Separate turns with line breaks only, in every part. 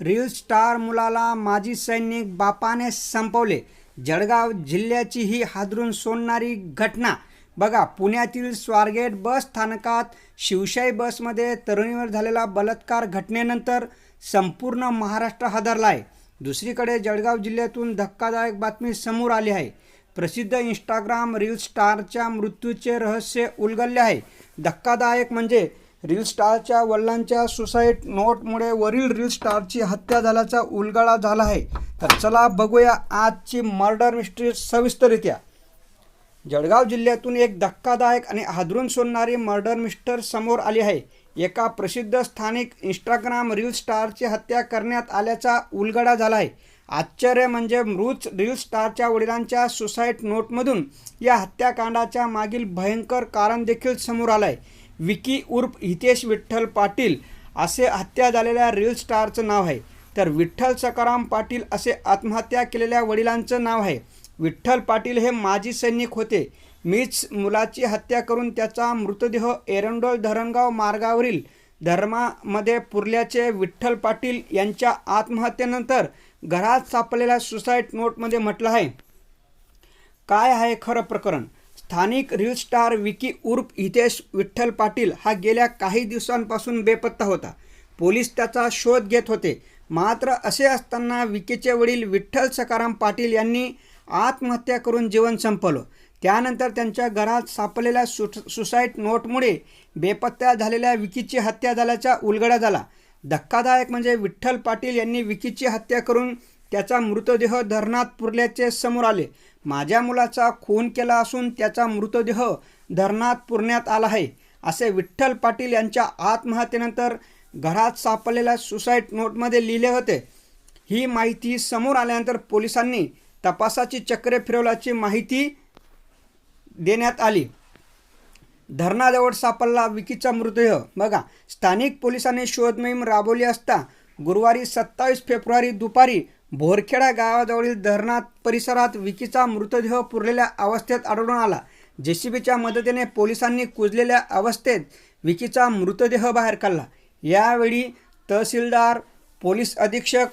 Reel star मुलाला माजी सैनिक बापाने संपवले. जळगाव जिल्ह्याची ही हादरून सोडणारी घटना. बघा पुण्यातील स्वारगेट बस स्थानकात शिवशाही बसमध्ये तरुणीवर झालेला बलात्कार घटनेनंतर संपूर्ण महाराष्ट्र हादरला आहे दुसरीकडे जळगाव जिल्ह्यातून धक्कादायक बातमी समोर आली आहे. प्रसिद्ध इंस्टाग्राम रील स्टारच्या मृत्यूचे रहस्य उलगडले आहे. धक्कादायक म्हणजे रील स्टारच्या वडिलांच्या सुसाईड नोटमुळे वरील रील स्टारची हत्या झाल्याचा उलगडा झाला आहे. तर चला बघूया आजची मर्डर मिस्ट्री सविस्तरित्या जळगाव जिल्ह्यातून एक धक्कादायक आणि हादरून सोडणारी मर्डर मिस्टर समोर आली आहे. एका प्रसिद्ध स्थानिक इंस्टाग्राम रील स्टारची हत्या करण्यात आल्याचा उलगडा झाला आहे आश्चर्य म्हणजे मृत रील स्टारच्या वडिलांच्या सुसाईड नोटमधून या हत्याकांडाच्या मागील भयंकर कारण देखील समोर आलं आहे विकी उर्फ हितेश विठ्ठल पाटील असे हत्या झालेल्या रील स्टारचं नाव आहे. तर विठ्ठल सकाराम पाटील असे आत्महत्या केलेल्या वडिलांचं नाव आहे. विठ्ठल पाटील हे माजी सैनिक होते. मीच मुलाची हत्या करून त्याचा मृतदेह एरंडोल धरणगाव मार्गावरील धर्मामध्ये पुरल्याचे विठ्ठल पाटील यांच्या आत्महत्येनंतर घरात सापडलेल्या सुसाईड नोटमध्ये म्हटलं आहे. काय आहे खरं प्रकरण? स्थानिक रील स्टार विकी उर्फ हितेश विठ्ठल पाटील हा गेल्या काही दिवसांपासून बेपत्ता होता. पोलीस त्याचा शोध घेत होते. मात्र असे असताना विकीचे वडील विठ्ठल सकाराम पाटील यांनी आत्महत्या करून जीवन संपवलं. त्यानंतर त्यांच्या घरात सापडलेल्या सु सुसाईड नोटमुळे बेपत्ता झालेल्या विकीची हत्या झाल्याचा उलगडा झाला. धक्कादायक म्हणजे विठ्ठल पाटील यांनी विकीची हत्या करून त्याचा मृतदेह धरणात पुरल्याचे समोर आले. माझ्या मुलाचा खून केला असून त्याचा मृतदेह धरणात पुरण्यात आला आहे असे विठ्ठल पाटील यांच्या आत्महत्येनंतर घरात सापडलेल्या सुसाईड नोटमध्ये लिहिले होते. ही माहिती समोर आल्यानंतर पोलिसांनी तपासाची चक्रे फिरवल्याची माहिती देण्यात आली. धरणाजवळ सापडला विकीचा मृतदेह. बघा स्थानिक पोलिसांनी शोधमोहीम राबवली असता गुरुवारी सत्तावीस फेब्रुवारी दुपारी बोरखेडा गावाजवळील धरणात परिसरात विकीचा मृतदेह पुरलेल्या अवस्थेत आढळून आला. जेसीबीच्या मदतीने पोलिसांनी कुजलेल्या अवस्थेत विकीचा मृतदेह बाहेर काढला. यावेळी तहसीलदार पोलीस अधीक्षक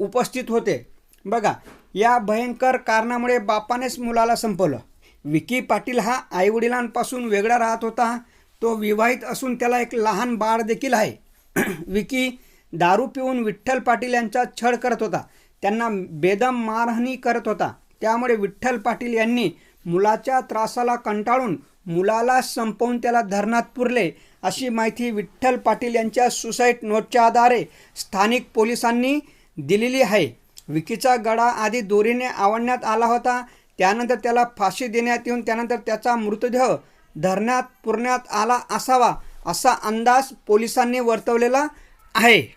उपस्थित होते. बघा या भयंकर कारणामुळे बापानेच मुलाला संपवलं. विकी पाटील हा आईवडिलांपासून वेगळा राहत होता. तो विवाहित असून त्याला एक लहान बाळ देखील आहे. विकी दारू पिऊन विठ्ठल पाटील यांचा छळ करत होता. त्यांना बेदम मारहाणी करत होता. त्यामुळे विठ्ठल पाटील यांनी मुलाच्या त्रासाला कंटाळून मुलाला संपवून त्याला धरणात पुरले अशी माहिती विठ्ठल पाटील यांच्या सुसाईड नोटच्या आधारे स्थानिक पोलिसांनी दिलेली आहे. विकीचा गडा आधी दोरीने आवडण्यात आला होता. त्यानंतर त्याला फाशी देण्यात येऊन त्यानंतर त्याचा मृतदेह धरणात पुरण्यात आला असावा असा अंदाज पोलिसांनी वर्तवलेला आहे.